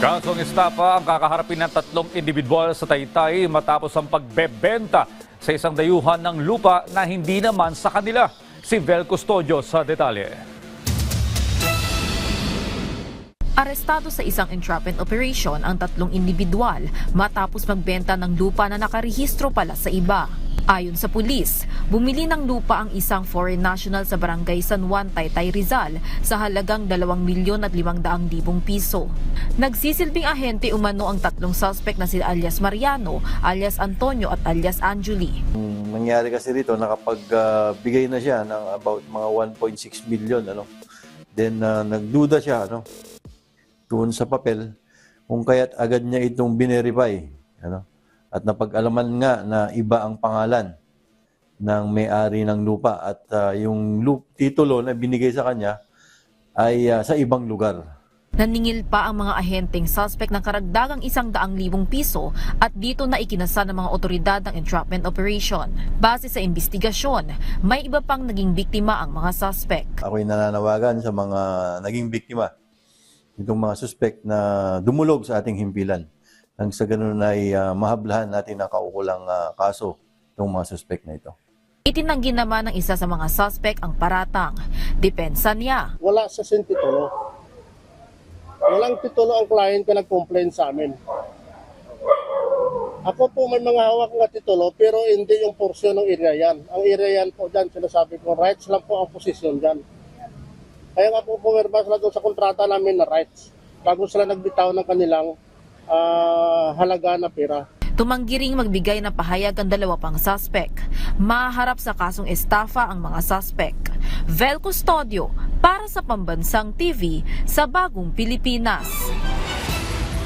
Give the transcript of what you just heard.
Kasong estafa ang kakaharapin ng tatlong individual sa Taytay matapos ang pagbebenta sa isang dayuhan ng lupa na hindi naman sa kanila. Si Vel Custodio sa detalye. Arestado sa isang entrapment operation ang tatlong individual matapos magbenta ng lupa na nakarehistro pala sa iba. Ayon sa pulis, bumili ng lupa ang isang foreign national sa barangay San Juan, Taytay, Rizal sa halagang 2 milyon at 500 libong piso. Nagsisilbing ahente umano ang tatlong suspect na si alias Mariano, alias Antonio at alias Anjuli. Ang nangyari kasi rito, nakapagbigay na siya ng about mga 1.6 million. Ano? Then, ah, nagduda siya ano? doon sa papel kung kaya't agad niya itong binerify. Ano? At napag-alaman nga na iba ang pangalan ng may-ari ng lupa at ah, yung lup, titulo na binigay sa kanya ay ah, sa ibang lugar. Naningil pa ang mga ahenteng suspect ng karagdagang isang daang libong piso at dito na ikinasa ng mga otoridad ng entrapment operation. Base sa investigasyon, may iba pang naging biktima ang mga suspect. Ako'y nananawagan sa mga naging biktima itong mga suspect na dumulog sa ating himpilan. Nang sa ganun ay ah, mahablahan natin ang kaukulang ah, kaso itong mga suspect na ito. Itinanggi naman ng isa sa mga suspect ang paratang. Depensa niya. wala sa sin titulo. Walang titulo ang client na nag-complain sa amin. Ako po may mga hawak nga titulo pero hindi yung porsyon ng area yan. Ang area yan po dyan, sinasabi ko, rights lang po ang posisyon dyan. Kaya nga po pumirma sila doon sa kontrata namin na rights bago sila nagbitaw ng kanilang ah, halaga na pera. Tumanggi ring magbigay ng pahayag ang dalawa pang suspect. Maharap sa kasong estafa ang mga suspect. Vel Custodio para sa Pambansang TV sa Bagong Pilipinas.